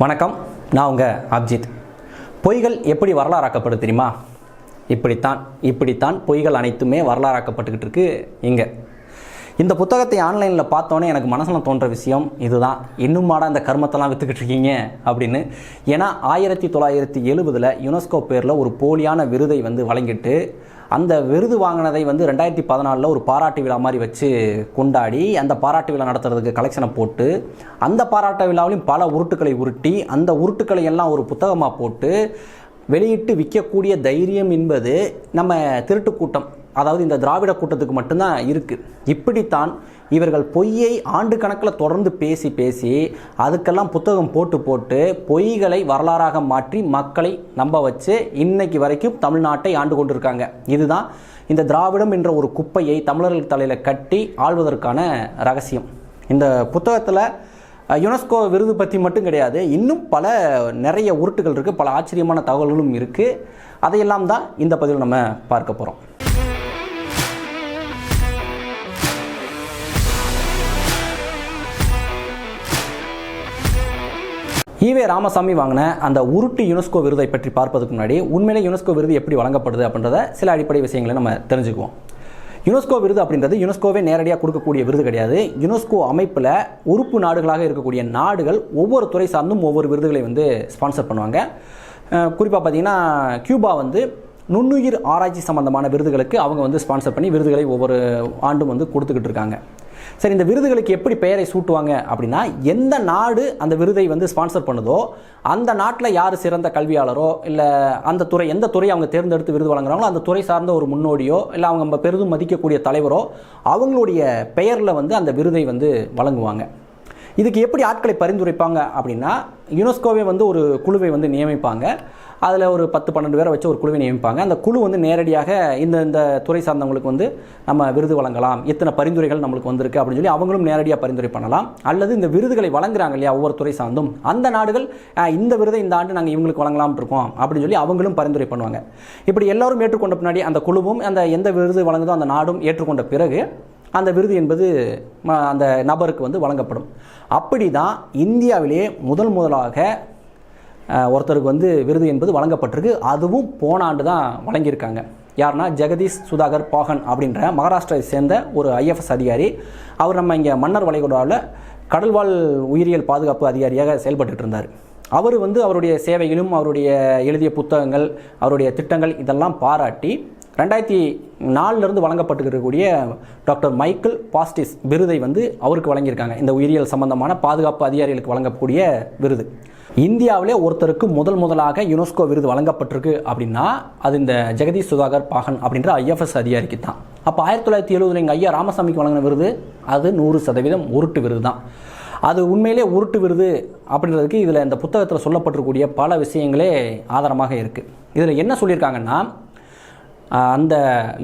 வணக்கம். நான் உங்கள் அப்ஜித். பொய்கள் எப்படி வரலாறாக்கப்படுது தெரியுமா? இப்படித்தான் இப்படித்தான் பொய்கள் அனைத்துமே வரலாறாக்கப்பட்டுக்கிட்டு இருக்கு இங்கே. இந்த புத்தகத்தை ஆன்லைனில் பார்த்தோன்னே எனக்கு மனசில் தோன்ற விஷயம் இதுதான். இன்னுமாடா இந்த கர்மத்தெல்லாம் விற்றுக்கிட்டு இருக்கீங்க அப்படின்னு. ஏன்னா ஆயிரத்தி தொள்ளாயிரத்தி எழுபதில் யுனெஸ்கோ பேரில் ஒரு போலியான விருதை வந்து வழங்கிட்டு அந்த விருது வாங்கினதை வந்து ரெண்டாயிரத்தி பதினாலில் ஒரு பாராட்டு விழா மாதிரி வச்சு கொண்டாடி அந்த பாராட்டு விழா நடத்துறதுக்கு கலெக்ஷனை போட்டு அந்த பாராட்டு விழாவிலையும் பல உருட்டுக்களை உருட்டி அந்த உருட்டுக்களை எல்லாம் ஒரு புத்தகமாக போட்டு வெளியிட்டு விற்கக்கூடிய தைரியம் என்பது நம்ம திருட்டு கூட்டம். அதாவது இந்த திராவிட கூட்டத்துக்கு மட்டும்தான் இருக்குது இப்படித்தான் இவர்கள் பொய்யை ஆண்டு கணக்கில் தொடர்ந்து பேசி பேசி அதுக்கெல்லாம் புத்தகம் போட்டு போட்டு பொய்களை வரலாறாக மாற்றி மக்களை நம்ப வச்சு இன்னைக்கு வரைக்கும் தமிழ்நாட்டை ஆண்டு கொண்டிருக்காங்க. இதுதான் இந்த திராவிடம் என்ற ஒரு குப்பையை தமிழர்கள் தலையில் கட்டி ஆள்வதற்கான ரகசியம். இந்த புத்தகத்தில் யுனெஸ்கோ விருது பற்றி மட்டும் கிடையாது. இன்னும் பல நிறைய உருட்டுகள் இருக்குது பல ஆச்சரியமான தகவல்களும் இருக்குது அதையெல்லாம் தான் இந்த பதிவில் நம்ம பார்க்க போகிறோம் ஈவே ராமசாமி வாங்கின அந்த உருட்டு யுனெஸ்கோ விருதை பற்றி பார்ப்பதுக்கு முன்னாடி உண்மையிலே யுனெஸ்கோ விருது எப்படி வழங்கப்படுது அப்படின்றத சில அடிப்படை விஷயங்களை நம்ம தெரிஞ்சுக்குவோம். யுனெஸ்கோ விருது அப்படின்றது யுனெஸ்கோவே நேரடியாக கொடுக்கக்கூடிய விருது கிடையாது. யுனெஸ்கோ அமைப்பில் உறுப்பு நாடுகளாக இருக்கக்கூடிய நாடுகள் ஒவ்வொரு துறை சார்ந்தும் ஒவ்வொரு விருதுகளை வந்து ஸ்பான்சர் பண்ணுவாங்க. குறிப்பாக பார்த்தீங்கன்னா கியூபா வந்து நுண்ணுயிர் ஆராய்ச்சி சம்பந்தமான விருதுகளுக்கு அவங்க வந்து ஸ்பான்சர் பண்ணி விருதுகளை ஒவ்வொரு ஆண்டும் வந்து கொடுத்துக்கிட்டு இருக்காங்க. சரி இந்த விருதுகளுக்கு எப்படி பெயரை சூட்டுவாங்க அப்படின்னா எந்த நாடு அந்த விருதை வந்து ஸ்பான்சர் பண்ணுதோ அந்த நாட்டில் யார் சிறந்த கல்வியாளரோ இல்லை அந்த துறை எந்த துறை அவங்க தேர்ந்தெடுத்து விருது வழங்குறாங்களோ அந்த துறை சார்ந்த ஒரு முன்னோடியோ இல்லை அவங்க நம்ம பெரிதும் மதிக்கக்கூடிய தலைவரோ அவங்களுடைய பெயரில் வந்து அந்த விருதை வந்து வழங்குவாங்க. இதுக்கு எப்படி ஆட்களை பரிந்துரைப்பாங்க அப்படின்னா யுனெஸ்கோவே வந்து ஒரு குழுவை வந்து நியமிப்பாங்க. அதில் ஒரு பத்து பன்னெண்டு பேரை வச்சு ஒரு குழுவை நியமிப்பாங்க. அந்த குழு வந்து நேரடியாக இந்த இந்த துறை சார்ந்தவங்களுக்கு வந்து நம்ம விருது வழங்கலாம். இத்தனை பரிந்துரைகள் நம்மளுக்கு வந்திருக்கு அப்படின்னு சொல்லி அவங்களும் நேரடியாக பரிந்துரை பண்ணலாம். அல்லது இந்த விருதுகளை வழங்குறாங்க இல்லையா ஒவ்வொரு துறை சார்ந்தும். அந்த நாடுகள் இந்த விருதை இந்த ஆண்டு நாங்கள் இவங்களுக்கு வழங்கலாம் இருக்கோம் அப்படின்னு சொல்லி அவங்களும் பரிந்துரை பண்ணுவாங்க. இப்படி எல்லாரும் ஏற்றுக்கொண்ட பின்னாடி அந்த குழுவும் அந்த எந்த விருது வழங்குதோ அந்த நாடும் ஏற்றுக்கொண்ட பிறகு அந்த விருது என்பது அந்த நபருக்கு வந்து வழங்கப்படும். அப்படி தான் இந்தியாவிலேயே முதல் முதலாக ஒருத்தருக்கு வந்து விருது என்பது வழங்கப்பட்டிருக்கு. அதுவும் போன ஆண்டு தான் வழங்கியிருக்காங்க. யாருன்னா ஜெகதீஷ் சுதாகர் பாகன் அப்படின்ற மகாராஷ்டிராவை சேர்ந்த ஒரு ஐஎஃப்எஸ் அதிகாரி. அவர் நம்ம இங்கே மன்னர் வளைகுடாவில் கடல்வாழ் உயிரியல் பாதுகாப்பு அதிகாரியாக செயல்பட்டுட்டு இருந்தார் அவர் வந்து அவருடைய சேவைகளும் அவருடைய எழுதிய புத்தகங்கள் அவருடைய திட்டங்கள் இதெல்லாம் பாராட்டி ரெண்டாயிரத்தி நாலுலேருந்து வழங்கப்பட்டுருக்கக்கூடிய டாக்டர் மைக்கேல் பாஸ்டிஸ் விருதை வந்து அவருக்கு வழங்கியிருக்காங்க. இந்த உயிரியல் சம்பந்தமான பாதுகாப்பு அதிகாரிகளுக்கு வழங்கக்கூடிய விருது. இந்தியாவிலே ஒருத்தருக்கு முதல் முதலாக யுனெஸ்கோ விருது வழங்கப்பட்டிருக்கு அப்படின்னா அது இந்த ஜெகதீஷ் சுதாகர் பாகன் அப்படின்ற ஐஎஃப்எஸ் அதிகாரிக்கு தான். அப்போ ஆயிரத்தி தொள்ளாயிரத்தி எழுபதுல எங்கள் ஐயா ராமசாமிக்கு வழங்கின விருது அது நூறு சதவீதம் உருட்டு விருது தான். அது உண்மையிலே உருட்டு விருது அப்படின்றதுக்கு இதில் இந்த புத்தகத்தில் சொல்லப்பட்டிருக்கக்கூடிய பல விஷயங்களே ஆதாரமாக இருக்குது இதில் என்ன சொல்லியிருக்காங்கன்னா அந்த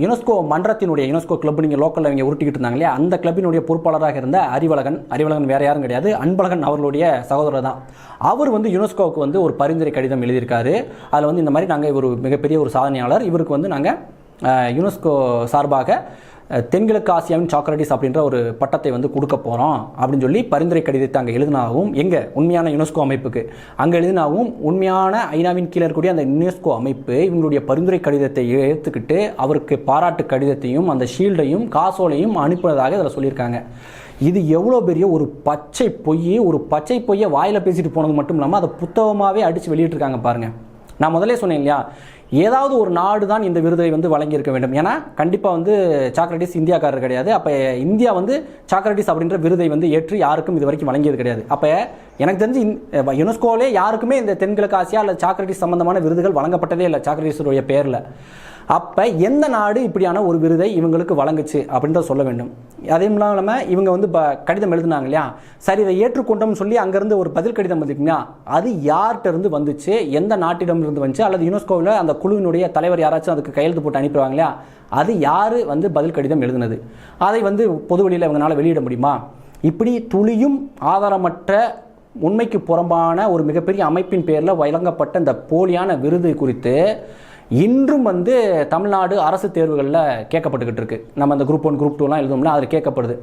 யுனெஸ்கோ மன்றத்தினுடைய யுனெஸ்கோ கிளப் நீங்கள் லோக்கலில் இவங்க உருட்டிக்கிட்டு இருந்தாங்க இல்லையா? அந்த கிளப்பினுடைய பொறுப்பாளராக இருந்த அறிவழகன் அறிவழகன் வேறு யாரும் கிடையாது அன்பழகன் அவர்களுடைய சகோதரர் தான். அவர் வந்து யுனெஸ்கோவுக்கு வந்து ஒரு பரிந்துரை கடிதம் எழுதியிருக்காரு. அதில் வந்து இந்த மாதிரி நாங்கள் ஒரு மிகப்பெரிய ஒரு சாதனையாளர். இவருக்கு வந்து நாங்கள் யுனெஸ்கோ சார்பாக தென்கிழக்கு ஆசியாவின் சாக்ரட்டிஸ் அப்படின்ற ஒரு பட்டத்தை வந்து கொடுக்க போகிறோம் அப்படின்னு சொல்லி பரிந்துரை கடிதத்தை அங்கே எழுதினாகவும் எங்கே? உண்மையான யுனெஸ்கோ அமைப்புக்கு. அங்கே எழுதினாகவும் உண்மையான ஐநாவின் கீழே இருக்கக்கூடிய அந்த யுனெஸ்கோ அமைப்பு இவங்களுடைய பரிந்துரை கடிதத்தை ஏற்றுக்கிட்டு அவருக்கு பாராட்டு கடிதத்தையும் அந்த ஷீல்டையும் காசோலையும் அனுப்புனதாக இதில் சொல்லியிருக்காங்க. இது எவ்வளோ பெரிய ஒரு பச்சை பொய் ஒரு பச்சை பொய்யை வாயில் பேசிட்டு போனது மட்டும் இல்லாமல் அதை புத்தகமாகவே அடித்து வெளியிட்டிருக்காங்க பாருங்கள் நான் முதலே சொன்னேன் இல்லையா ஏதாவது ஒரு நாடு தான் இந்த விருதை வந்து வழங்கியிருக்க வேண்டும். ஏன்னா கண்டிப்பாக வந்து சாக்ரட்டிஸ் இந்தியாக்காரர் கிடையாது. அப்போ இந்தியா வந்து சாக்ரட்டிஸ் அப்படின்ற விருதை வந்து ஏற்று யாருக்கும் இது வரைக்கும் வழங்கியது கிடையாது. அப்போ எனக்கு தெரிஞ்சு யுனெஸ்கோவிலே யாருக்குமே இந்த தென்கிழக்கு ஆசியா அல்லது சாக்ரட்டிஸ் சம்பந்தமான விருதுகள் வழங்கப்பட்டதே இல்லை சாக்ரட்டிஸுடைய பேரில். அப்போ எந்த நாடு இப்படியான ஒரு விருதை இவங்களுக்கு வழங்குச்சு அப்படின்றத சொல்ல வேண்டும். அதே இல்லாமல் இவங்க வந்து இப்போ கடிதம் எழுதினாங்க இல்லையா? சரி இதை ஏற்றுக்கொண்டோம்னு சொல்லி அங்கேருந்து ஒரு பதில் கடிதம் வந்துருக்குங்களா? அது யார்கிட்ட இருந்து வந்துச்சு? எந்த நாட்டிடம் இருந்து வந்துச்சு? அல்லது யுனெஸ்கோவில் அந்த குழுவினுடைய தலைவர் யாராச்சும் அதுக்கு கையெழுத்து போட்டு அனுப்பிடுவாங்க இல்லையா? அது யார் வந்து பதில் கடிதம் எழுதினது? அதை வந்து பொதுவெளியில் இவங்களால வெளியிட முடியுமா? இப்படி துளியும் ஆதாரமற்ற உண்மைக்கு புறம்பான ஒரு மிகப்பெரிய அமைப்பின் பேரில் வழங்கப்பட்ட இந்த போலியான விருது குறித்து இன்றும் வந்து தமிழ்நாடு அரசு தேர்வுகளில் கேட்கப்பட்டுக்கிட்டு இருக்கு. நம்ம அந்த குரூப் ஒன் குரூப் டூலாம் எழுதோம்னா அதில் கேட்கப்படுது.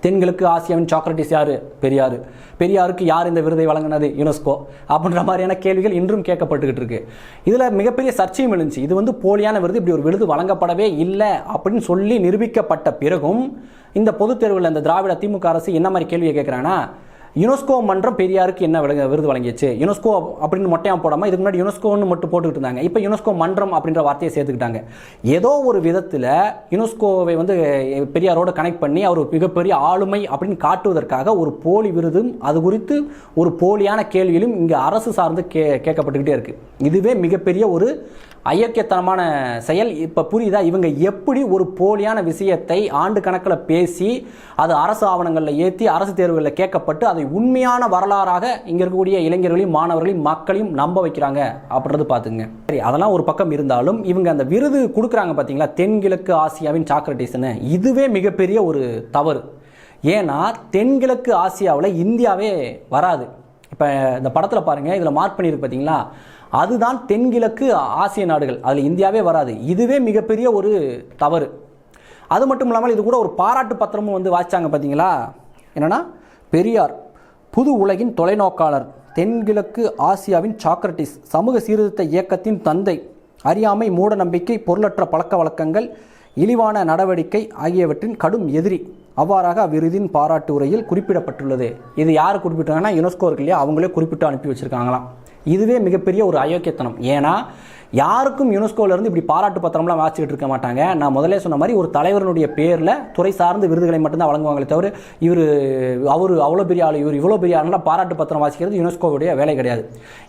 தென்கிழக்கு ஆசியாவின் சாக்ரட்டிஸ் யார்? பெரியார். பெரியாருக்கு யார் இந்த விருதை வழங்கினது? யுனெஸ்கோ. அப்படின்ற மாதிரியான கேள்விகள் இன்றும் கேட்கப்பட்டுக்கிட்டு இருக்கு. இதில் மிகப்பெரிய சர்ச்சையும் எழுந்துச்சு. இது வந்து போலியான விருது இப்படி ஒரு விருது வழங்கப்படவே இல்லை அப்படின்னு சொல்லி நிரூபிக்கப்பட்ட பிறகும் இந்த பொதுத் தேர்வில் இந்த திராவிட திமுக அரசு என்ன மாதிரி கேள்வியை கேட்குறாங்கன்னா யுனெஸ்கோ மன்றம் பெரியாருக்கு என்ன விலங்க விருது வழங்கிச்சு யுனெஸ்கோ அப்படின்னு மொட்டையாக போடாமல் இதுக்கு முன்னாடி யுனெஸ்கோன்னு மட்டும் போட்டுக்கிட்டு இருந்தாங்க. இப்போ யுனெஸ்கோ மன்றம் அப்படின்ற வார்த்தையை சேர்த்துக்கிட்டாங்க. ஏதோ ஒரு விதத்தில் யுனெஸ்கோவை வந்து பெரியாரோட கனெக்ட் பண்ணி அவர் மிகப்பெரிய ஆளுமை அப்படின்னு காட்டுவதற்காக ஒரு போலி விருதும் அது குறித்து ஒரு போலியான கேள்வியிலும் இங்கே அரசு சார்ந்து கே கேட்கப்பட்டுக்கிட்டே இருக்குது இதுவே மிகப்பெரிய ஒரு ஐயக்கியத்தனமான செயல். இப்போ புரியுதா? இவங்க எப்படி ஒரு போலியான விஷயத்தை ஆண்டு கணக்கில் பேசி அது அரசு ஆவணங்களில் ஏற்றி அரசு தேர்வுகளில் கேட்கப்பட்டு அதை உண்மையான வரலாறாக இங்கே இருக்கக்கூடிய இளைஞர்களையும் மாணவர்களையும் மக்களையும் நம்ப வைக்கிறாங்க அப்படின்றது பார்த்துங்க சரி அதெல்லாம் ஒரு பக்கம் இருந்தாலும் இவங்க அந்த விருது கொடுக்குறாங்க பார்த்தீங்களா? தென்கிழக்கு ஆசியாவின் சாக்ரட்டிஸ்னு இதுவே மிகப்பெரிய ஒரு தவறு. ஏன்னா தென்கிழக்கு ஆசியாவில் இந்தியாவே வராது. இப்போ இந்த படத்தில் பாருங்கள் இதில் மார்க் பண்ணியிருக்கு பார்த்தீங்களா? அதுதான் தென்கிழக்கு ஆசிய நாடுகள். அதில் இந்தியாவே வராது. இதுவே மிகப்பெரிய ஒரு தவறு. அது மட்டும் இல்லாமல் இது கூட ஒரு பாராட்டு பத்திரமும் வந்து வாசித்தாங்க பார்த்தீங்களா என்னென்னா பெரியார் புது உலகின் தொலைநோக்காளர் தென்கிழக்கு ஆசியாவின் சாக்ரட்டிஸ் சமூக சீர்திருத்த இயக்கத்தின் தந்தை அறியாமை மூட நம்பிக்கை பொருளற்ற பழக்க வழக்கங்கள் இழிவான நடவடிக்கை ஆகியவற்றின் கடும் எதிரி. அவ்வாறாக அவ்விருதின் பாராட்டு உரையில் குறிப்பிடப்பட்டுள்ளது. இது யார் குறிப்பிட்டாங்கன்னா யுனெஸ்கோ இருக்கு இல்லையா? அவங்களே குறிப்பிட்டு அனுப்பி வச்சுருக்காங்களாம். இதுவே மிகப்பெரிய ஒரு அயோக்கியத்தனம். ஏன்னா யாருக்கும் யுனெஸ்கோலேருந்து இப்படி பாராட்டு பத்திரம்லாம் வாசிச்சுட்டு இருக்க மாட்டாங்க. நான் முதலே சொன்ன மாதிரி ஒரு தலைவருடைய பேரில் துறை சார்ந்த விருதுகளை மட்டும்தான் வழங்குவாங்களே தவிர இவர் அவர் அவ்வளோ பெரிய ஆள் இவர் இவ்வளோ பெரிய ஆளுலாம் பாராட்டு பத்திரம் வாசிக்கிறது யுனெஸ்கோவுடைய வேலை கிடையாது.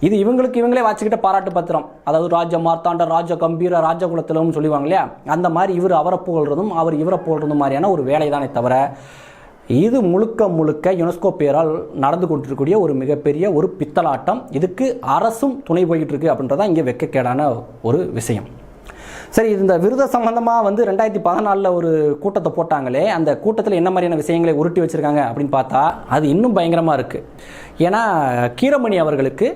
இது இவங்களுக்கு இவங்களே வாசிக்கிட்ட பாராட்டு பத்திரம். அதாவது ராஜ மார்த்தாண்ட ராஜ கம்பீர ராஜகுலத்திலம்னு சொல்லுவாங்க இல்லையா? அந்த மாதிரி இவர் அவரை புகழ்றதும் அவர் இவரை புகழ்றதும் மாதிரியான ஒரு வேலை தானே தவிர இது முழுக்க முழுக்க யுனெஸ்கோ பேரால் நடந்து கொண்டிருக்கக்கூடிய ஒரு மிகப்பெரிய ஒரு பித்தலாட்டம். இதுக்கு அரசும் துணை போய்கிட்டு இருக்கு அப்படின்றதான் இங்கே வெக்கக்கேடான ஒரு விஷயம். சரி இந்த விருத சம்பந்தமாக வந்து ரெண்டாயிரத்தி பதினாலில் ஒரு கூட்டத்தை போட்டாங்களே அந்த கூட்டத்தில் என்ன மாதிரியான விஷயங்களை உருட்டி வச்சுருக்காங்க அப்படின்னு பார்த்தா அது இன்னும் பயங்கரமாக இருக்குது ஏன்னா கீரமணி அவர்களுக்கு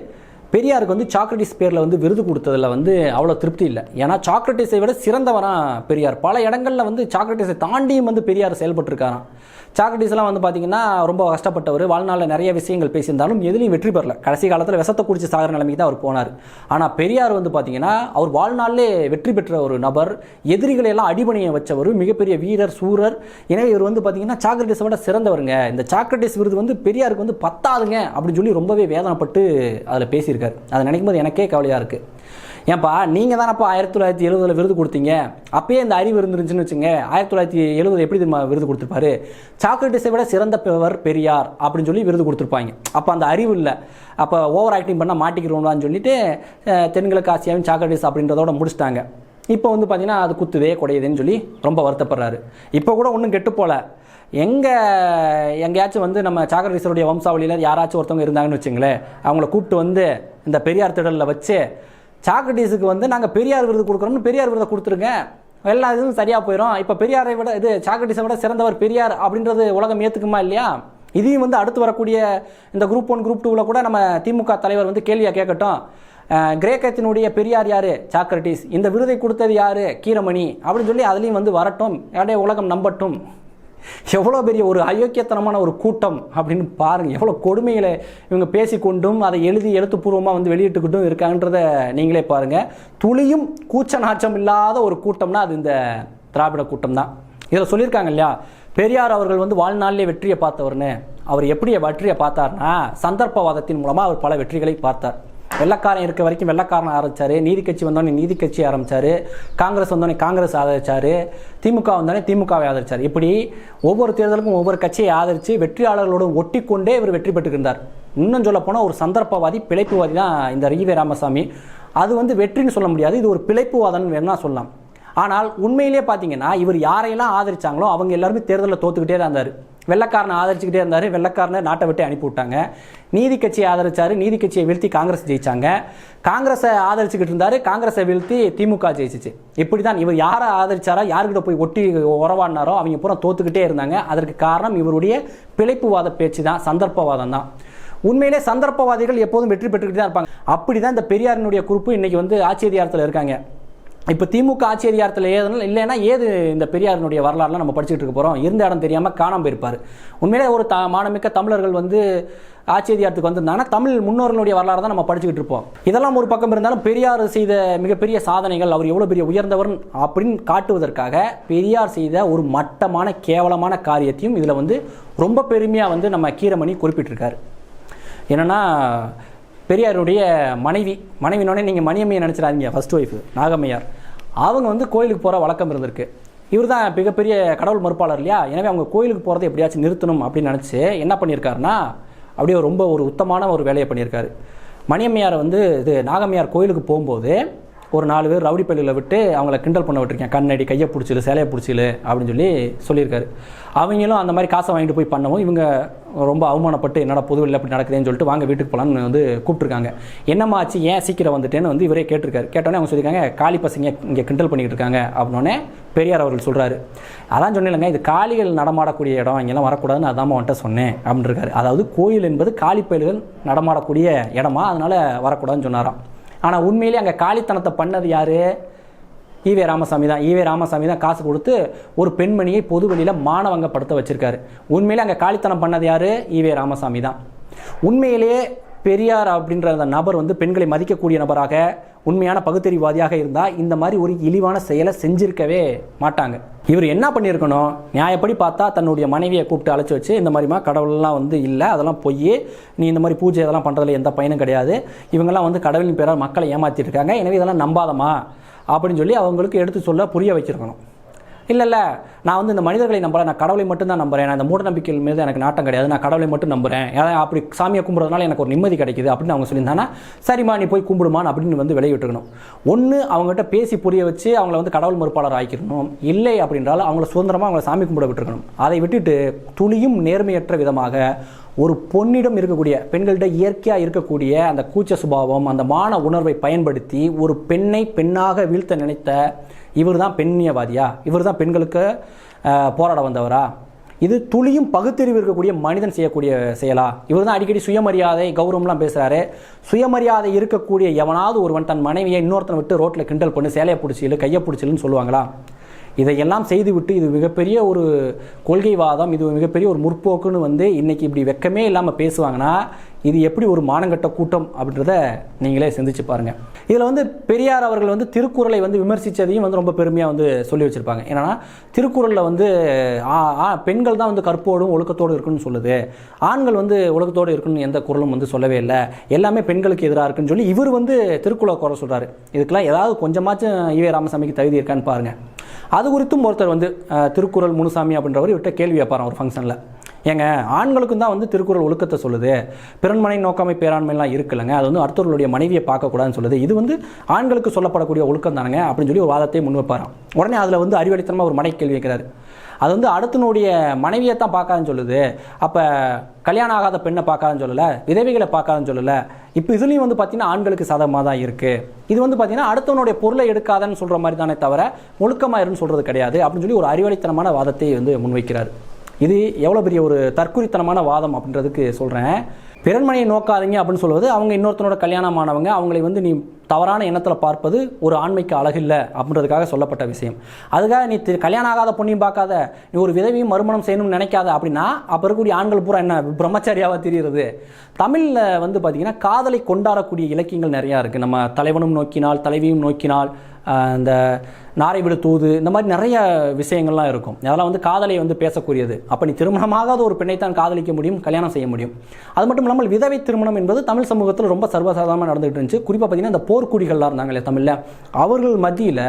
பெரியாருக்கு வந்து சாக்ரட்டிஸ் பேரில் வந்து விருது கொடுத்ததில் வந்து அவ்வளோ திருப்தி இல்லை. ஏன்னா சாக்ரட்டிஸை விட சிறந்தவனா பெரியார். பல இடங்களில் வந்து சாக்ரட்டிஸை தாண்டியும் வந்து பெரியார் செயல்பட்டுருக்காராம். சாக்ரட்டிஸ்லாம் வந்து பார்த்தீங்கன்னா ரொம்ப கஷ்டப்பட்டவர். வாழ்நாளில் நிறைய விஷயங்கள் பேசியிருந்தாலும் எதுலையும் வெற்றி பெறல. கடைசி காலத்தில் விஷத்தை குடிச்சு சாகிற நிலைமைக்கு தான் அவர் போனார். ஆனால் பெரியார் வந்து பார்த்தீங்கன்னா அவர் வாழ்நாளிலே வெற்றி பெற்ற ஒரு நபர். எதிரிகளை எல்லாம் அடிபணியை வச்சவர். மிகப்பெரிய வீரர் சூரர். எனவே இவர் வந்து பார்த்தீங்கன்னா சாக்ரட்டிஸை விட சிறந்தவருங்க. இந்த சாக்ரட்டிஸ் விருது வந்து பெரியாருக்கு வந்து பத்தாதுங்க அப்படின்னு சொல்லி ரொம்பவே வேதனைப்பட்டு அதில் பேசியிருக்காரு. அதை நினைக்கும் போது எனக்கே கவலையாக இருக்குது ஏன்ப்பா நீங்கள் தானப்பா ஆயிரத்தி தொள்ளாயிரத்தி எழுபதில் விருது கொடுத்தீங்க. அப்பயே இந்த அறிவு இருந்துருந்துச்சுன்னு வச்சுங்க ஆயிரத்தி தொள்ளாயிரத்தி எழுபது எப்படி திரும்ப விருது கொடுத்துருப்பாரு? சாக்லேட்டிஸை விட சிறந்த பெவர் பெரியார் அப்படின்னு சொல்லி விருது கொடுத்துருப்பாங்க. அப்போ அந்த அறிவு இல்லை. அப்போ ஓவர் ஆக்டிங் பண்ணால் மாட்டிக்கிறோம்லான்னு சொல்லிட்டு தென்கிழக்கு ஆசியாவின் சாக்லேட்டிஸ் அப்படின்றதோட முடிச்சிட்டாங்க. இப்போ வந்து பார்த்தீங்கன்னா அது குத்துதே குடையுதுன்னு சொல்லி ரொம்ப வருத்தப்படுறாரு. இப்போ கூட ஒன்றும் கெட்டு போகல எங்கே எங்கேயாச்சும் வந்து நம்ம சாக்ரட்டிஸருடைய வம்சாவளியில் யாராச்சும் ஒருத்தவங்க இருந்தாங்கன்னு வச்சுங்களேன் அவங்கள கூப்பிட்டு வந்து இந்த பெரியார் திடலில் வச்சு சாக்ரட்டீஸுக்கு வந்து நாங்கள் பெரியார் விருது கொடுக்குறோம்னு பெரியார் விருதை கொடுத்துருங்க. எல்லா இதுவும் சரியாக போயிடும் இப்போ பெரியாரை விட இது சாக்ரட்டீஸை விட சிறந்தவர் பெரியார் அப்படின்றது உலகம் ஏற்றுக்குமா இல்லையா? இதையும் வந்து அடுத்து வரக்கூடிய இந்த குரூப் ஒன் குரூப் டூவில் கூட நம்ம திமுக தலைவர் வந்து கேள்வியாக கேட்கட்டும். கிரேக்கத்தினுடைய பெரியார் யார்? சாக்ரட்டிஸ் இந்த விருதை கொடுத்தது யார்? கீரமணி அப்படின்னு சொல்லி அதுலேயும் வந்து வரட்டும். அப்படியே உலகம் நம்பட்டும். எவ்வளோ பெரிய ஒரு அயோக்கியத்தனமான ஒரு கூட்டம் அப்படின்னு பாருங்கள் எவ்வளோ கொடுமைகளை இவங்க பேசிக்கொண்டும் அதை எழுதி எழுத்துப்பூர்வமாக வந்து வெளியிட்டுக்கிட்டும் இருக்காங்கன்றத நீங்களே பாருங்கள் துளியும் கூச்ச நாச்சம் இல்லாத ஒரு கூட்டம்னா அது இந்த திராவிட கூட்டம் தான் இதில் சொல்லியிருக்காங்க இல்லையா? பெரியார் அவர்கள் வந்து வாழ்நாளிலே வெற்றியை பார்த்தவர்னு. அவர் எப்படி வெற்றியை பார்த்தார்னா சந்தர்ப்பவாதத்தின் மூலமாக அவர் பல வெற்றிகளை பார்த்தார். வெள்ளக்காரன் இருக்க வரைக்கும் வெள்ளக்காரன் ஆரம்பித்தார் நீதி கட்சி வந்தோடனே நீதி கட்சி ஆரம்பிச்சாரு. காங்கிரஸ் வந்தோடனே காங்கிரஸ் ஆதரித்தார் திமுக வந்தோடனே திமுகவை ஆதரிச்சார். இப்படி ஒவ்வொரு தேர்தலுக்கும் ஒவ்வொரு கட்சியை ஆதரித்து வெற்றியாளர்களோடு ஒட்டி கொண்டே இவர் வெற்றி பெற்றுக்கின்றார் இன்னும் சொல்ல போனால் ஒரு சந்தர்ப்பவாதி பிழைப்புவாதி தான் இந்த ஈவே ராமசாமி. அது வந்து வெற்றின்னு சொல்ல முடியாது. இது ஒரு பிழைப்புவாதம்னு வேணால் சொல்லலாம். ஆனால் உண்மையிலே பார்த்தீங்கன்னா இவர் யாரையெல்லாம் ஆதரிச்சாங்களோ அவங்க எல்லாருமே தேர்தலில் தோத்துக்கிட்டே தான் இருந்தார். வெள்ளக்காரனை ஆதரிச்சுக்கிட்டே இருந்தார். வெள்ளக்காரனை நாட்டை விட்டு அனுப்பிவிட்டாங்க நீதி கட்சியை ஆதரிச்சாரு. நீதி கட்சியை வீழ்த்தி காங்கிரஸ் ஜெயிச்சாங்க. காங்கிரஸை ஆதரிச்சுக்கிட்டு இருந்தாரு. காங்கிரஸை வீழ்த்தி திமுக ஜெயிச்சிச்சு. இப்படி தான் இவர் யாரை ஆதரிச்சாரோ யாருக்கிட்ட போய் ஒட்டி உறவாடினாரோ அவங்க பூரா தோத்துக்கிட்டே இருந்தாங்க. அதற்கு காரணம் இவருடைய பிழைப்புவாத பேச்சு தான் சந்தர்ப்பவாதம் தான். உண்மையிலே சந்தர்ப்பவாதிகள் எப்போதும் வெற்றி பெற்றுக்கிட்டு தான் இருப்பாங்க. அப்படி தான் இந்த பெரியாரினுடைய குறிப்பு இன்னைக்கு வந்து ஆட்சி அதிகாரத்தில் இருக்காங்க. இப்போ திமுக ஆட்சி அதிகாரத்தில் ஏதுனால இல்லைன்னா ஏது இந்த பெரியாரினுடைய வரலாறுலாம் நம்ம படிச்சுட்டு இருக்க போகிறோம் இருந்த இடம் தெரியாமல் காணாம போயிருப்பார். உண்மையிலே ஒரு த மானமிக்க தமிழர்கள் வந்து ஆட்சி அதிகாரத்துக்கு வந்திருந்தாங்கன்னா தமிழ் முன்னோர்களுடைய வரலாறு தான் நம்ம படிச்சுக்கிட்டு இருப்போம். இதெல்லாம் ஒரு பக்கம் இருந்தாலும் பெரியார் செய்த மிகப்பெரிய சாதனைகள் அவர் எவ்வளோ பெரிய உயர்ந்தவர் அப்படின்னு காட்டுவதற்காக பெரியார் செய்த ஒரு மட்டமான கேவலமான காரியத்தையும் இதில் வந்து ரொம்ப பெருமையாக வந்து நம்ம கீரமணி குறிப்பிட்டிருக்காரு. என்னென்னா பெரியாருடைய மனைவி மனைவினோடனே நீங்கள் மணியம்மையை நினச்சிடாதீங்க ஃபர்ஸ்ட் ஒய்ஃபு நாகம்மையார். அவங்க வந்து கோயிலுக்கு போகிற வழக்கம் இருந்திருக்கு. இவர் தான் மிகப்பெரிய கடவுள் மறுப்பாளர் இல்லையா? எனவே அவங்க கோயிலுக்கு போகிறத எப்படியாச்சும் நிறுத்தணும் அப்படின்னு நினச்சி என்ன பண்ணியிருக்காருன்னா அப்படியே ரொம்ப ஒரு உத்தமான ஒரு வேலையை பண்ணியிருக்காரு. மணியம்மையார் வந்து இது நாகம்மையார் கோயிலுக்கு போகும்போது ஒரு நாலு பேர் ரவுடி பள்ளியில் விட்டு அவங்கள கிண்டல் பண்ண விட்டுருக்கேன். கண்ணடி கையை பிடிச்சிலு சேலையை பிடிச்சிலு அப்படின்னு சொல்லி சொல்லியிருக்காரு. அவங்களும் அந்த மாதிரி காசை வாங்கிட்டு போய் பண்ணவும் இவங்க ரொம்ப அவமானப்பட்டு என்னடா பொதுவில் அப்படி நடக்குதுன்னு சொல்லிட்டு வாங்க வீட்டுக்கு போகலான்னு வந்து கூப்பிட்டுருக்காங்க. என்னம்மா ஆச்சு? ஏன் சீக்கிரம் வந்துட்டேன்னு வந்து இவரே கேட்டிருக்காரு. கேட்டோன்னே அவங்க சொல்லியிருக்காங்க காளி பசங்க இங்கே கிண்டல் பண்ணிக்கிட்டு இருக்காங்க. அப்படின்னோடனே பெரியார் அவர்கள் சொல்கிறாரு அதான் சொன்னேங்க இது காளிகள் நடமாடக்கூடிய இடம் இங்கெல்லாம் வரக்கூடாதுன்னு அதான் வந்துட்டு சொன்னேன் அப்படின்னு இருக்காரு அதாவது கோயில் என்பது காளி பயல்கள் நடமாடக்கூடிய இடமா? அதனால் வரக்கூடாதுன்னு சொன்னாராம். ஆனால் உண்மையிலே அங்கே காலித்தனத்தை பண்ணது யார்? ஈவே ராமசாமி தான். ஈவே ராமசாமி தான் காசு கொடுத்து ஒரு பெண்மணியை பொது வெளியில் மானவங்க படுத்த உண்மையிலே அங்கே காலித்தனம் பண்ணது யார்? ஈவே ராமசாமி தான். உண்மையிலேயே பெரியார் அப்படின்ற அந்த நபர் வந்து பெண்களை மதிக்கக்கூடிய நபராக உண்மையான பகுத்தறிவாதியாக இருந்தால் இந்த மாதிரி ஒரு இழிவான செயலை செஞ்சிருக்கவே மாட்டாங்க. இவர் என்ன பண்ணியிருக்கணும்? நியாயப்படி பார்த்தா தன்னுடைய மனைவியை கூப்பிட்டு அழைச்சி வச்சு இந்த மாதிரிமா கடவுள்லாம் வந்து இல்லை அதெல்லாம் பொய் நீ இந்த மாதிரி பூஜை இதெல்லாம் பண்ணுறதுல எந்த பயனும் கிடையாது. இவங்கெல்லாம் வந்து கடவுளின் பேரால் மக்களை ஏமாற்றிட்டு இருக்காங்க. எனவே இதெல்லாம் நம்பாதமா அப்படின்னு சொல்லி அவங்களுக்கு எடுத்து சொல்ல புரிய வச்சிருக்கணும். இல்லை இல்லை நான் வந்து இந்த மனிதர்களை நம்பலை நான் கடவுளை மட்டும் தான் நம்புறேன். நான் இந்த மூட நம்பிக்கைகள் மீது எனக்கு நாட்டம் கிடையாது. நான் கடவுளை மட்டும் நம்புறேன். ஏன்னா அப்படி சாமியை கும்பிட்றதுனால எனக்கு ஒரு நிம்மதி கிடைக்குது அப்படின்னு அவங்க சொல்லியிருந்தாங்கன்னா சரிம்மா நீ போய் கும்பிடுமான்னு அப்படின்னு வந்து விளைவிட்டுக்கணும் ஒன்று அவங்ககிட்ட பேசி புரிய வச்சு அவங்கள வந்து கடவுள் மறுப்பாளர் ஆக்கிடணும். இல்லை அப்படின்றாலும் அவங்கள சுதந்திரமாக அவங்கள சாமி கும்பிட விட்டுருக்கணும். அதை விட்டுட்டு துளியும் நேர்மையற்ற விதமாக ஒரு பொன்னிடம் இருக்கக்கூடிய பெண்கள்கிட்ட இயற்கையாக இருக்கக்கூடிய அந்த கூச்ச சுபாவம் அந்த மான உணர்வை பயன்படுத்தி ஒரு பெண்ணை பெண்ணாக வீழ்த்த நினைத்த இவர் தான் பெண்ணியவாதியா? இவர் தான் பெண்களுக்கு போராட வந்தவரா? இது துளியும் பகுத்தறிவு இருக்கக்கூடிய மனிதன் செய்யக்கூடிய செயலா? இவர் தான் அடிக்கடி சுயமரியாதை கௌரவம்லாம் பேசுகிறாரு சுயமரியாதை இருக்கக்கூடிய எவனாவது ஒருவன் தன் மனைவியை இன்னொருத்தனை விட்டு ரோட்டில் கிண்டல் பண்ணி சேலையை பிடிச்சிலு கையை பிடிச்சிலுன்னு சொல்லுவாங்களா? இதையெல்லாம் செய்துவிட்டு இது மிகப்பெரிய ஒரு கொள்கைவாதம் இது மிகப்பெரிய ஒரு முற்போக்குன்னு வந்து இன்னைக்கு இப்படி வெக்கமே இல்லாமல் பேசுவாங்கன்னா இது எப்படி ஒரு மானங்கட்ட கூட்டம் அப்படின்றத நீங்களே சிந்திச்சு பாருங்க. இதில் வந்து பெரியார் அவர்கள் வந்து திருக்குறளை வந்து விமர்சித்ததையும் வந்து ரொம்ப பெருமையாக வந்து சொல்லி வச்சுருப்பாங்க. என்னன்னா திருக்குறளில் வந்து ஆ, ஆ, பெண்கள் தான் வந்து கற்போடும் ஒழுக்கத்தோடு இருக்குன்னு சொல்லுது. ஆண்கள் வந்து ஒழுக்கத்தோடு இருக்குன்னு எந்த குரலும் வந்து சொல்லவே இல்லை. எல்லாமே பெண்களுக்கு எதிராக இருக்குன்னு சொல்லி இவர் வந்து திருக்குறளை குறை சொல்கிறாரு இதுக்கெல்லாம் ஏதாவது கொஞ்சமாச்சும் ஈவே ராமசாமிக்கு தகுதி இருக்கான்னு பாருங்கள் அது குறித்தும் ஒருத்தர் வந்து திருக்குறள் முனுசாமி அப்படின்றவர் இவர்கிட்ட கேள்வி வைப்பாராம் ஒரு ஃபங்க்ஷனில் ஏங்க ஆண்களுக்கும் தான் வந்து திருக்குறள் ஒழுக்கத்தை சொல்லுது. பிறன்மனை நோக்காமை பேராண்மைலாம் இருக்குல்லங்க அது வந்து அடுத்தவர்களுடைய மனைவியை பார்க்கக்கூடாதுன்னு சொல்லுது. இது வந்து ஆண்களுக்கு சொல்லப்படக்கூடிய ஒழுக்கம் தானங்க அப்படின்னு சொல்லி ஒரு வாதத்தை முன் வைப்பாராம் உடனே அதில் வந்து அறிவளித்தனமாக ஒரு மனை கேள்வி வைக்கிறாரு அது வந்து அடுத்தனுடைய மனைவியை தான் பார்க்காதுன்னு சொல்லுது. அப்போ கல்யாணம் ஆகாத பெண்ணை பார்க்காதுன்னு சொல்லலை விதவைகளை பார்க்காதுன்னு சொல்லலை. இப்போ இதுலேயும் வந்து பார்த்தீங்கன்னா ஆண்களுக்கு சாதகமாக தான் இருக்குது இது வந்து பார்த்தீங்கன்னா அடுத்தவனுடைய பொருளை எடுக்காதன்னு சொல்கிற மாதிரி தானே தவிர முழுக்கமாக இருன்னு சொல்கிறது கிடையாது அப்படின்னு சொல்லி ஒரு அறிவளித்தனமான வாதத்தை வந்து முன்வைக்கிறார். இது எவ்வளோ பெரிய ஒரு தற்குறித்தனமான வாதம் அப்படின்றதுக்கு சொல்கிறேன் பிறன்மனையை நோக்காதீங்க அப்படின்னு சொல்வது அவங்க இன்னொருத்தனோட கல்யாணமானவங்க அவங்களை வந்து நீ தவறான எண்ணத்தில் பார்ப்பது ஒரு ஆண்மைக்கு அழகில்லை அப்படின்றதுக்காக சொல்லப்பட்ட விஷயம். அதுக்காக நீ கல்யாணம் ஆகாத பொண்ணையும் பார்க்காத நீ ஒரு விதவியும் மறுமணம் செய்யணும்னு நினைக்காத அப்படின்னா அப்போ இருக்கக்கூடிய ஆண்கள் பூரா என்ன பிரம்மச்சாரியாவாக தெரிகிறது தமிழில் வந்து பார்த்திங்கன்னா காதலை கொண்டாடக்கூடிய இலக்கியங்கள் நிறையா இருக்குது நம்ம தலைவனும் நோக்கினால் தலைவியும் நோக்கினால் இந்த நாரை விடு தூது இந்த மாதிரி நிறைய விஷயங்கள்லாம் இருக்கும். அதெல்லாம் வந்து காதலை வந்து பேசக்கூடியது. அப்போ நீ திருமணமாகாத ஒரு பெண்ணைத்தான் காதலிக்க முடியும் கல்யாணம் செய்ய முடியும். அது மட்டும் இல்லாமல் விதவை திருமணம் என்பது தமிழ் சமூகத்தில் ரொம்ப சர்வசாதாரணமாக நடந்துகிட்டு இருந்துச்சு. குறிப்பாக பார்த்தீங்கன்னா இந்த போர்க்குடிகள்லாம் இருந்தாங்களே தமிழில்? அவர்கள் மத்தியில்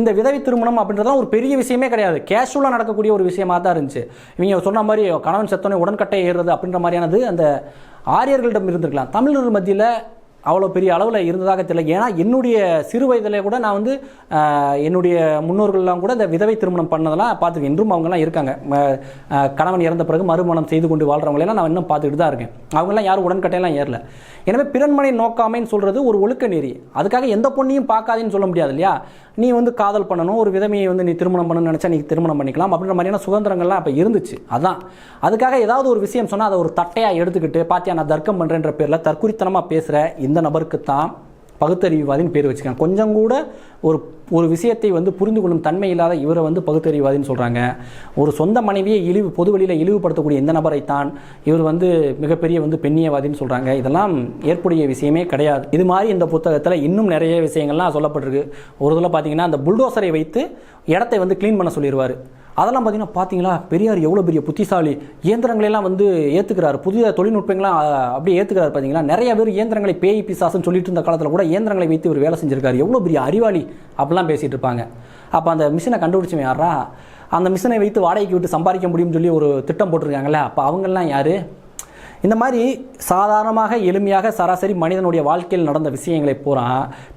இந்த விதவை திருமணம் அப்படின்றதெல்லாம் ஒரு பெரிய விஷயமே கிடையாது. கேஷுவலாக நடக்கக்கூடிய ஒரு விஷயமாக தான் இருந்துச்சு. இவங்க சொன்ன மாதிரி கணவன் செத்தோன்னே உடன்கட்டை ஏறுறது அப்படின்ற மாதிரியானது அந்த ஆரியர்களிடம் இருந்திருக்கலாம். தமிழர்கள் மத்தியில் அவ்வளோ பெரிய அளவில் இருந்ததாக தெரியல. ஏன்னா என்னுடைய சிறு வயதிலே கூட நான் வந்து என்னுடைய முன்னோர்கள்லாம் கூட இந்த விதவை திருமணம் பண்ணதெல்லாம் பார்த்துருக்கேன். இன்றும் அவங்கெல்லாம் இருக்காங்க. கணவன் இறந்த பிறகு மறுமணம் செய்து கொண்டு வாழ்கிறவங்களெல்லாம் நான் இன்னும் பார்த்துக்கிட்டு தான் இருக்கேன். அவங்கெல்லாம் யாரும் உடன்கட்டையெல்லாம் ஏறல. எனவே பிறன்மனை நோக்காமைன்னு சொல்கிறது ஒரு ஒழுக்க நெறி. அதுக்காக எந்த பொண்ணையும் பார்க்காதேன்னு சொல்ல முடியாது இல்லையா? நீ வந்து காதல் பண்ணணும் ஒரு விதமையை வந்து நீ திருமணம் பண்ணணும்னு நினச்சா நீ திருமணம் பண்ணிக்கலாம். அப்படின்ற மாதிரியான சுதந்திரங்கள்லாம் அப்போ இருந்துச்சு. அதான். அதுக்காக ஏதாவது ஒரு விஷயம் சொன்னால் அதை ஒரு தட்டையாக எடுத்துக்கிட்டு பாத்தியா நான் தர்க்கம் பண்ணுறேன்ற பேரில் தற்குறித்தனமாக பேசுகிற இந்த நபருக்கு தான் பகுத்தறிவுவாதின்னு பேர் வச்சுக்காங்க கொஞ்சம் கூட ஒரு ஒரு விஷயத்தை வந்து புரிந்து கொள்ளும் தன்மை இல்லாத இவரை வந்து பகுத்தறிவுவாதின்னு சொல்கிறாங்க ஒரு சொந்த மனைவியை இழிவு பொது வழியில் இழிவுபடுத்தக்கூடிய இந்த நபரைத்தான் இவர் வந்து மிகப்பெரிய வந்து பெண்ணியவாதின்னு சொல்கிறாங்க இதெல்லாம் ஏற்புடைய விஷயமே கிடையாது. இது மாதிரி இந்த புத்தகத்தில் இன்னும் நிறைய விஷயங்கள்லாம் சொல்லப்பட்டிருக்கு. ஒரு இதில் பார்த்தீங்கன்னா அந்த புல்டோசரை வைத்து இடத்தை வந்து க்ளீன் பண்ண சொல்லிடுவார் அதெல்லாம் பார்த்தீங்கன்னா பார்த்தீங்களா பெரியார் எவ்வளோ பெரிய புத்திசாலி. இயந்திரங்களெல்லாம் வந்து ஏற்றுக்கிறாரு புதிய தொழில்நுட்பங்களாம் அப்படியே ஏற்றுக்கிறாரு பார்த்தீங்களா நிறைய பேர் இயந்திரங்களை பேய் பிசாசுன்னு சொல்லிட்டு இருந்த காலத்தில் கூட இயந்திரங்களை வைத்து இவர் வேலை செஞ்சிருக்காரு. எவ்வளோ பெரிய அறிவாளி. அப்படிலாம் பேசிகிட்டு இருப்பாங்க. அப்போ அந்த மிஷினை கண்டுபிடிச்சவன் யாரா அந்த மிஷினை வைத்து வாடகைக்கு விட்டு சம்பாதிக்க முடியும்னு சொல்லி ஒரு திட்டம் போட்டிருக்காங்களே அப்போ அவங்கெல்லாம் யார்? இந்த மாதிரி சாதாரணமாக எளிமையாக சராசரி மனிதனுடைய வாழ்க்கையில் நடந்த விஷயங்களை பூரா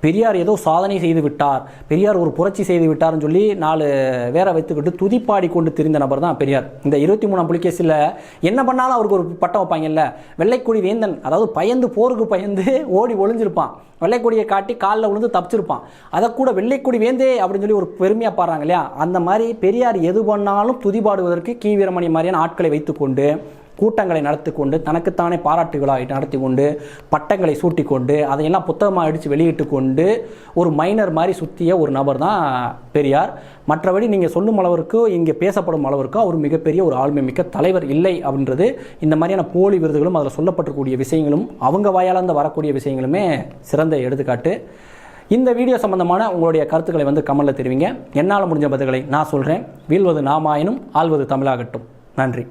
பெரியார் ஏதோ சாதனை செய்து விட்டார். பெரியார் ஒரு புரட்சி செய்து விட்டார்னு சொல்லி நாலு வேற வைத்துக்கிட்டு துதிப்பாடி கொண்டு திரிந்த நபர் தான் பெரியார். இந்த இருபத்தி மூணாம் புலிகேசில் என்ன பண்ணாலும் அவருக்கு ஒரு பட்டம் வைப்பாங்கல்ல? வெள்ளைக்கொடி வேந்தன் அதாவது பயந்து போருக்கு பயந்து ஓடி ஒளிஞ்சிருப்பான். வெள்ளைக்கொடியை காட்டி காலில் விழுந்து தப்பிச்சிருப்பான். அதை கூட வெள்ளைக்கொடி வேந்தே அப்படின்னு சொல்லி ஒரு பெருமையாக பாடுறாங்க இல்லையா? அந்த மாதிரி பெரியார் எது பண்ணாலும் துதிபாடுவதற்கு கீ வீரமணி மாதிரியான ஆட்களை வைத்துக்கொண்டு கூட்டங்களை நடத்தி கொண்டு தனக்குத்தானே பாராட்டு விழா நடத்தி கொண்டு பட்டங்களை சூட்டி கொண்டு அதையெல்லாம் புத்தகமாக அடித்து வெளியிட்டு கொண்டு ஒரு மைனர் மாதிரி சுற்றிய ஒரு நபர் தான் பெரியார். மற்றபடி நீங்கள் சொல்லும் அளவிற்கு இங்கே பேசப்படும் அளவிற்கு அவர் மிகப்பெரிய ஒரு ஆளுமை மிக்க தலைவர் இல்லை அப்படின்றது இந்த மாதிரியான போலி விருதுகளும் அதில் சொல்லப்பட்டிருக்கக்கூடிய விஷயங்களும் அவங்க வாயாளர்ந்து வரக்கூடிய விஷயங்களுமே சிறந்த எடுத்துக்காட்டு. இந்த வீடியோ சம்பந்தமான உங்களுடைய கருத்துக்களை வந்து கமலில் தெரிவிங்க. என்னால் முடிஞ்ச பதில்களை நான் சொல்கிறேன் வீழ்வது நாமாயினும் ஆள்வது தமிழாகட்டும். நன்றி.